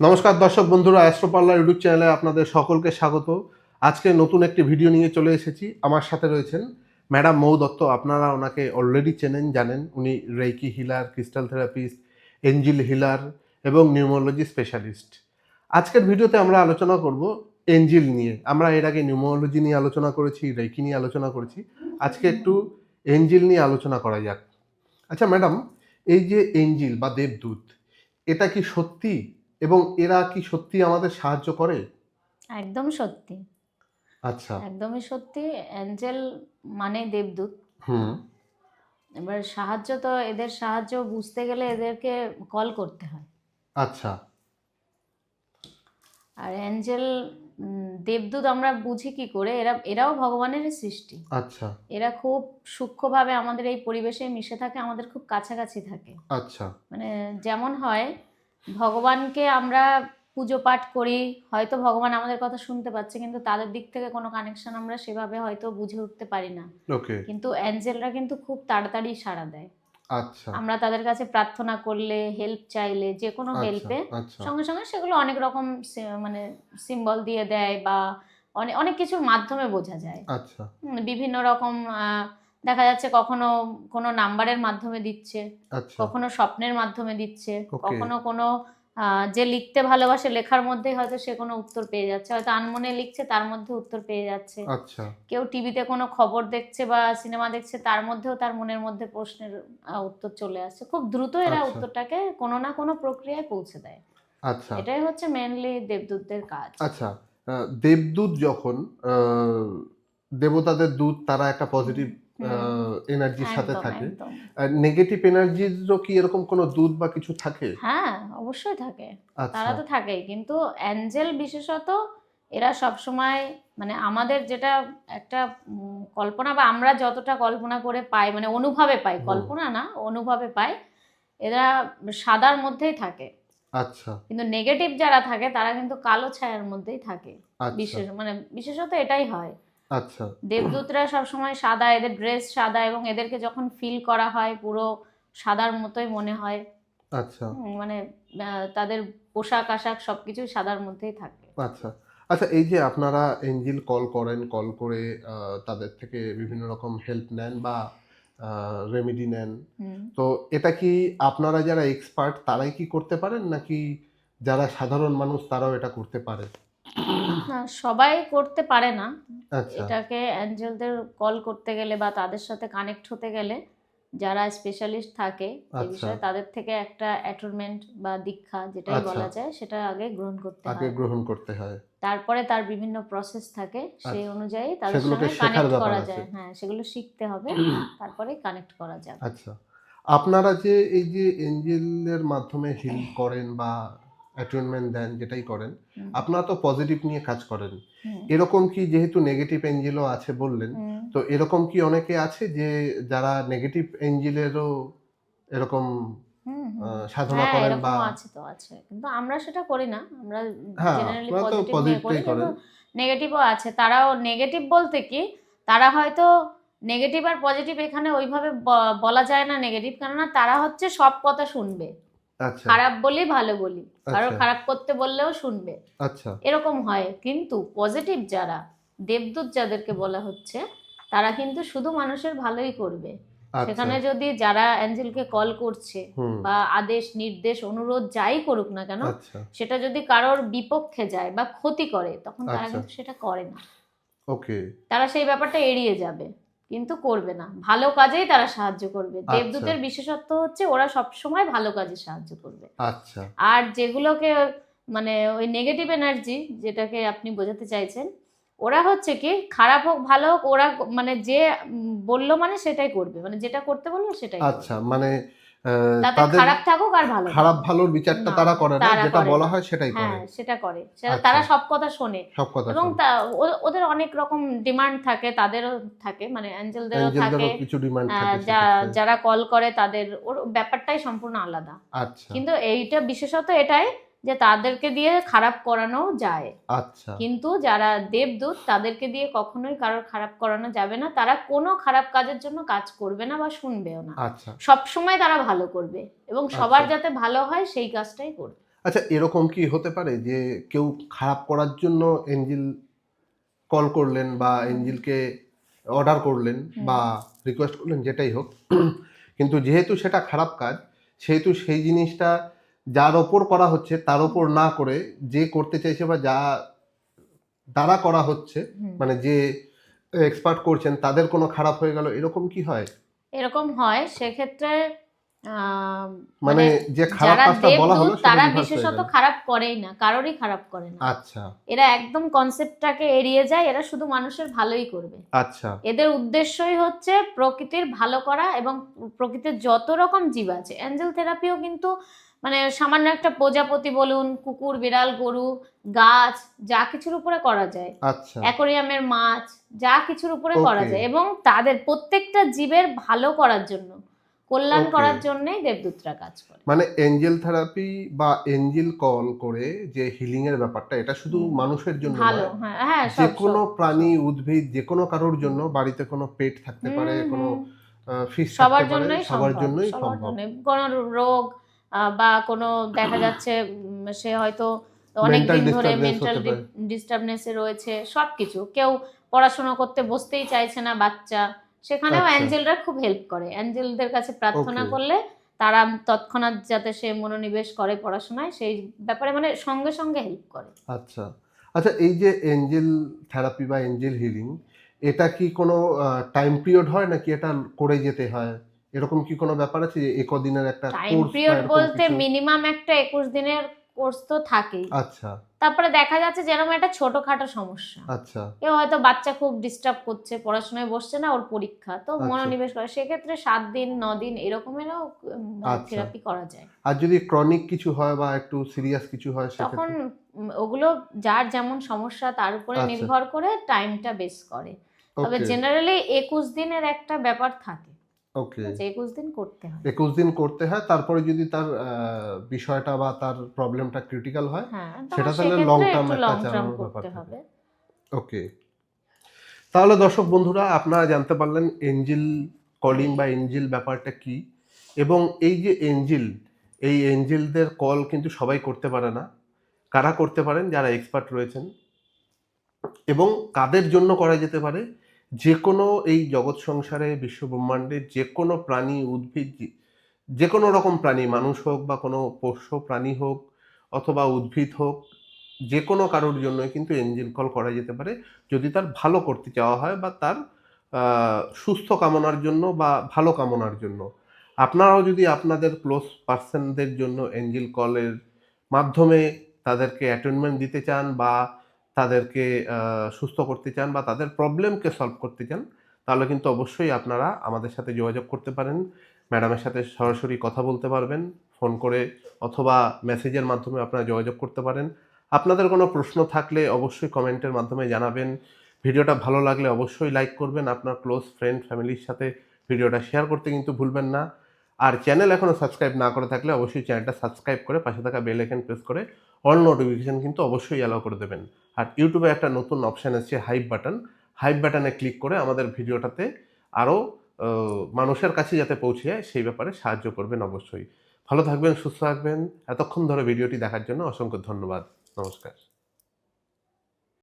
নমস্কার দর্শক বন্ধুরা অ্যাস্ট্রোপাল্লার ইউটিউব চ্যানেলে আপনাদের সকলকে স্বাগত। আজকে নতুন একটি ভিডিও নিয়ে চলে এসেছি। আমার সাথে রয়েছেন ম্যাডাম মৌ দত্ত। আপনারা ওনাকে অলরেডি চেনেন, জানেন। উনি reiki healer crystal therapist angel healer এবং নিউমোলজি স্পেশালিস্ট আজকের ভিডিওতে আমরা আলোচনা করব এঞ্জিল নিয়ে। আমরা এর আগে নিউমোলজি নিয়ে আলোচনা করেছি রেইকি নিয়ে আলোচনা করেছি। আজকে একটু এঞ্জিল নিয়ে আলোচনা করা যাক। আচ্ছা ম্যাডাম, এই যে এঞ্জিল বা দেবদূত, এটা কি সত্যি এবং এরা কি সত্যি আমাদের সাহায্য করে? একদম সত্যি। আচ্ছা। একদমই সত্যি। অ্যাঞ্জেল মানে দেবদূত। হুম। এবার সাহায্য তো এদের সাহায্য বুঝতে গেলে এদেরকে কল করতে হয়। আচ্ছা। আর অ্যাঞ্জেল দেবদূত আমরা বুঝি কি করে? এরা এরাও ভগবানের সৃষ্টি। আচ্ছা। এরা খুব সূক্ষ্মভাবে আমাদের এই পরিবেশে মিশে থাকে আমাদের খুব কাছাকাছি থাকে। আচ্ছা। মানে যেমন হয় ভগবানকে আমরা পুজো পাঠ করি হয়তো ভগবান আমাদের কথা শুনতে পাচ্ছে কিন্তু তাদের দিক থেকে কোনো কানেকশন আমরা সেভাবে হয়তো বুঝে উঠতে পারি না। ওকে কিন্তু অ্যাঞ্জেলরা কিন্তু খুব তাড়াতাড়ি সাড়া দেয়। আচ্ছা। আমরা তাদের কাছে প্রার্থনা করলে হেল্প চাইলে যে কোনো আচ্ছা, হেল্পে আচ্ছা। সঙ্গে সঙ্গে সেগুলো অনেক রকম মানে সিম্বল দিয়ে দেয় বা অনেক অনেক কিছুর মাধ্যমে বোঝা যায়। আচ্ছা। বিভিন্ন রকম আহ, দেখা যাচ্ছে কখনো কোনো নাম্বারের মাধ্যমে দিচ্ছে আচ্ছা। কখনো স্বপ্নের মাধ্যমে দিচ্ছে কখনো কোনো যে লিখতে ভালোবাসে লেখার মধ্যেই হয়তো সে কোনো উত্তর পেয়ে যাচ্ছে হয়তো আনমনে লিখছে তার মধ্যে উত্তর পেয়ে যাচ্ছে। আচ্ছা। কেউ টিভিতে কোনো খবর দেখছে বা সিনেমা দেখছে তার মধ্যেও তার মনের মধ্যে প্রশ্নের উত্তর চলে আসছে। খুব দ্রুত এরা আচ্ছা। উত্তরটাকে কোনো না কোনো প্রক্রিয়ায় পৌঁছে দেয়। আচ্ছা। এটাই হচ্ছে মেনলি দেবদূতদের কাজ। আচ্ছা দেবদূত যখন দেবতাদের দূত তারা একটা পজিটিভ এনার্জির সাথে থাকে। একদম। নেগেটিভ এনার্জিরও কি এরকম কোনো দুধ বা কিছু থাকে? হ্যাঁ অবশ্যই থাকে। আচ্ছা। তারা তো থাকেই। কিন্তু অ্যাঞ্জেল বিশেষত এরা সব সময় মানে আমাদের যেটা একটা কল্পনা বা আমরা যতটা কল্পনা করে পাই মানে অনুভবে পাই কল্পনা না অনুভবে পাই এরা সাদার মধ্যেই থাকে। আচ্ছা। কিন্তু নেগেটিভ যারা থাকে তারা কিন্তু কালো ছায়ার মধ্যেই থাকে। আচ্ছা। বিশেষ মানে বিশেষত এটাই হয়। আচ্ছা। দেবদূতরা সবসময় সাদা এদের ড্রেস সাদা এবং এদেরকে যখন ফিল করা হয় পুরো সাদার মতোই মনে হয়। আচ্ছা। মানে তাদের পোশাক আশাক সবকিছুই সাদার মধ্যেই থাকে। আচ্ছা। আচ্ছা এই যে আপনারা এঞ্জিল কল করেন কল করে তাদের থেকে বিভিন্ন রকম হেল্প নেন বা রেমেডি নেন তো এটা কি আপনারা যারা এক্সপার্ট তারাই কি করতে পারেন? নাকি যারা সাধারণ মানুষ তারাও এটা করতে পারে? সবাই করতে পারে না। আচ্ছা। এটাকে অ্যাঞ্জেলদের কল করতে গেলে বা তাদের সাথে কানেক্ট হতে গেলে যারা স্পেশালিস্ট থাকে এই আচ্ছা। বিষয়ে তাদের থেকে একটা অ্যাটনমেন্ট বা দীক্ষা যেটাই আচ্ছা। বলা যায় সেটা আগে গ্রহণ করতে আগে গ্রহণ করতে হয়। তারপরে তার বিভিন্ন প্রসেস থাকে সেই। অনুযায়ী তাদের সঙ্গে কানেক্ট করা যায়। হ্যাঁ সেগুলো শিখতে হবে তারপরে কানেক্ট করা যাবে। আচ্ছা। আপনারা যে এই যে এঞ্জেলের মাধ্যমে হিল করেন বা অ্যাটুনমেন্ট দেন যেটাই করেন আপনারা তো পজিটিভ নিয়ে কাজ করেন। এরকম কি যেহেতু নেগেটিভ এঞ্জেলও আছে বললেন তো এরকম কি অনেকে আছে যে যারা নেগেটিভ এঞ্জেলেরও এরকম সাধনা হ্যাঁ করেন বা আছে তো আছে। কিন্তু আমরা সেটা করি না। আমরা হ্যাঁ, জেনারেলি তো পজিটিভ করি কিন্তু নেগেটিভও আছে। তারাও নেগেটিভ বলতে কি তারা হয়তো নেগেটিভ আর পজিটিভ এখানে ওইভাবে বলা যায় না নেগেটিভ কেননা তারা হচ্ছে সব কথা শুনবে। খারাপ বলি ভালো বলি। কারও আচ্ছা। খারাপ করতে বললেও শুনবে। আচ্ছা। এরকম হয় কিন্তু পজিটিভ যারা দেবদূত যাদেরকে বলা হচ্ছে তারা কিন্তু শুধু মানুষের ভালোই করবে। আচ্ছা। সেখানে যদি যারা অ্যাঞ্জেলকে কল করছে বা আদেশ নির্দেশ অনুরোধ যাই করুক না কেন আচ্ছা। সেটা যদি কারোর বিপক্ষে যায় বা ক্ষতি করে তখন তারা আচ্ছা। কিন্তু সেটা করে না। ওকে। তারা সেই ব্যাপারটা এড়িয়ে যাবে। কিন্তু করবে না। ভালো কাজেই তারা সাহায্য করবে। আচ্ছা। দেবদূতের বিশেষত্ব হচ্ছে ওরা সব সময় ভালো কাজে সাহায্য করবে। আচ্ছা। আর যেগুলোকে মানে ওই নেগেটিভ এনার্জি যেটাকে আপনি বোঝাতে চাইছেন ওরা হচ্ছে কি খারাপ হোক ভালো হোক ওরা মানে যে বলল মানে সেটাই করবে। মানে যেটা করতে বলল সেটাই। আচ্ছা মানে তাদের খারাপ থাকুক আর ভালো খারাপ ভালোর বিচারটা তারা করে না যেটা বলা হয় সেটাই করে। হ্যাঁ সেটা করে। সেটা আচ্ছা। তারা সব কথা শোনে। সব কথা এবং ওদের অনেক রকম ডিমান্ড থাকে তাদেরও থাকে মানে অ্যাঞ্জেলদেরও থাকে। কিছু ডিমান্ড থাকে যারা কল করে তাদের ওর ব্যাপারটাই সম্পূর্ণ আলাদা। আচ্ছা। কিন্তু এইটা বিশেষত এটাই যে তাদেরকে দিয়ে খারাপ করানো যায়। আচ্ছা। কিন্তু যারা দেবদূত তাদেরকে দিয়ে কখনোই কারোর খারাপ করানো যাবে না। তারা কোনো খারাপ কাজের জন্য কাজ করবে না বা শুনবেও না। আচ্ছা। সব সময় তারা ভালো করবে এবং সবার আচ্ছা। যাতে ভালো হয় সেই কাজটাই করবে। আচ্ছা এরকম কি হতে পারে যে কেউ খারাপ করার জন্য এঞ্জিল কল করলেন বা এঞ্জিলকে অর্ডার করলেন বা রিকোয়েস্ট করলেন যেটাই হোক। কিন্তু যেহেতু সেটা খারাপ কাজ সেহেতু সেই জিনিসটা যার ওপর করা হচ্ছে তার ওপর না করে যে করতে চাইছে বা যা দ্বারা করা হচ্ছে মানে যে এক্সপার্ট করছেন তাদের কোনো খারাপ হয়ে গেল এরকম কি হয়? এরকম হয় সেক্ষেত্রে মানে যে খারাপ কাজটা বলা হলো তারা বিশেষত খারাপ করেই না কারোরই খারাপ করে না। আচ্ছা। এরা একদম কনসেপ্টটাকে এড়িয়ে যায় এরা শুধু মানুষের ভালোই করবে। আচ্ছা। এদের উদ্দেশ্যই হচ্ছে প্রকৃতির ভালো করা এবং প্রকৃতির যত রকম জীব আছে অ্যাঞ্জেল থেরাপিও কিন্তু মানে সামান্য একটা প্রজাপতি বলুন কুকুর বিড়াল গরু গাছ যা কিছুর উপরে করা যায়। আচ্ছা। অ্যাকোরিয়ামের মাছ যা কিছুর উপরে করা যায় এবং তাদের প্রত্যেকটা জীবের ভালো করার জন্য কল্যাণ করার জন্যই দেবদূতরা কাজ করে। মানে এঞ্জেল থেরাপি বা এঞ্জেল কল করে যে হিলিং এর ব্যাপারটা এটা শুধু মানুষের জন্য ভালো হ্যাঁ হ্যাঁ যে কোনো প্রাণী উদ্ভিদ যে কোনো কারোর জন্য বাড়িতে কোনো পেট থাকতে পারে কোনো। ফিশ সবার জন্যই সবার জন্যই সম্ভব। কোনো রোগ বা কোনো দেখা যাচ্ছে সে হয়তো অনেকদিন ধরে মেন্টাল ডিস্টার্বনেসে রয়েছে সবকিছু। কেউ পড়াশোনা করতে বসতেই চাইছে না বাচ্চা। সেখানেও আচ্ছা। অ্যাঞ্জেলরা খুব হেল্প করে। অ্যাঞ্জেলদের কাছে প্রার্থনা করলে তারা তৎক্ষণাৎ যাতে সে মনোনিবেশ করে পড়াশোনায় সেই ব্যাপারে মানে সঙ্গে সঙ্গে হেল্প করে। আচ্ছা। আচ্ছা এই যে এঞ্জেল থেরাপি বা এঞ্জেল হিলিং এটা কি কোনো টাইম পিরিয়ড হয় নাকি এটা করে যেতে হয়? এরকম কি কোনো ব্যাপার আছে যে একদিনের একটা টাইম কোর্স পিরিয়ড বলতে মিনিমাম একটা একুশ দিনের কোর্স তো থাকেই। আচ্ছা। তারপরে দেখা যাচ্ছে যেরকম একটা ছোটখাটো সমস্যা। আচ্ছা। কেউ হয়তো বাচ্চা খুব ডিস্টার্ব করছে পড়াশোনায় বসছে না ওর পরীক্ষা। তো আচ্ছা। মনোনিবেশ করে। সেক্ষেত্রে সাত দিন ন দিন এরকমেরও আচ্ছা। থেরাপি করা যায়। আর যদি ক্রনিক কিছু হয় বা একটু সিরিয়াস কিছু হয় তখন ওগুলো যার যেমন সমস্যা তার উপরে আচ্ছা। নির্ভর করে টাইমটা বেস করে। তবে জেনারেলি একুশ দিনের একটা ব্যাপার থাকে। ওকে। যে একুশ দিন করতে হয়। একুশ দিন করতে হয় তারপরে যদি তার বিষয়টা বা তার প্রবলেমটা ক্রিটিক্যাল হয় হ্যাঁ সেটা তাহলে একটু একটা লং টার্ম চালানোর ব্যাপার হবে। ওকে। তাহলে দর্শক বন্ধুরা আপনারা জানতে পারলেন এঞ্জেল কলিং বা এঞ্জেল ব্যাপারটা কি? এবং এই যে এঞ্জেল এই এঞ্জেলদের কল কিন্তু সবাই করতে পারে না। কারা করতে পারেন? যারা এক্সপার্ট রয়েছেন। এবং কাদের জন্য করা যেতে পারে? যে কোনো এই জগৎ সংসারে বিশ্ব ব্রহ্মাণ্ডে যে কোনো প্রাণী উদ্ভিদ যে- কোনো রকম প্রাণী, মানুষ হোক বা কোনো পোষ্য প্রাণী হোক অথবা উদ্ভিদ হোক যে কোনো কারোর জন্যই কিন্তু এঞ্জেল কল করা যেতে পারে। যদি তার ভালো করতে চাওয়া হয় বা তার সুস্থ কামনার জন্য বা ভালো কামনার জন্য। আপনারাও যদি আপনাদের ক্লোজ পার্সনদের জন্য এঞ্জেল কলের মাধ্যমে তাদেরকে অ্যাটেনমেন্ট দিতে চান বা তাদেরকে সুস্থ করতে চান বা তাদের প্রবলেমকে সলভ করতে চান, তাহলে কিন্তু অবশ্যই আপনারা আমাদের সাথে যোগাযোগ করতে পারেন। ম্যাডামের সাথে সরাসরি কথা বলতে পারবেন ফোন করে অথবা মেসেজের মাধ্যমে আপনারা যোগাযোগ করতে পারেন। আপনাদের কোনো প্রশ্ন থাকলে অবশ্যই কমেন্টের মাধ্যমে জানাবেন। ভিডিওটা ভালো লাগলে অবশ্যই লাইক করবেন। আপনার ক্লোজ ফ্রেন্ড ফ্যামিলির সাথে ভিডিওটা শেয়ার করতে কিন্তু ভুলবেন না। আর চ্যানেল এখনও সাবস্ক্রাইব না করে থাকলে অবশ্যই চ্যানেলটা সাবস্ক্রাইব করে পাশে থাকা বেল আইকন প্রেস করে অল নোটিফিকেশান কিন্তু অবশ্যই অ্যালাউ করে দেবেন। আর ইউটিউবে একটা নতুন অপশান আছে হাইপ বাটন হাইপ বাটনে ক্লিক করে আমাদের ভিডিওটাতে আরও মানুষের কাছে যাতে পৌঁছে যায়, সেই ব্যাপারে সাহায্য করবেন অবশ্যই। ভালো থাকবেন, সুস্থ থাকবেন। এতক্ষণ ধরে ভিডিওটি দেখার জন্য অসংখ্য ধন্যবাদ। নমস্কার।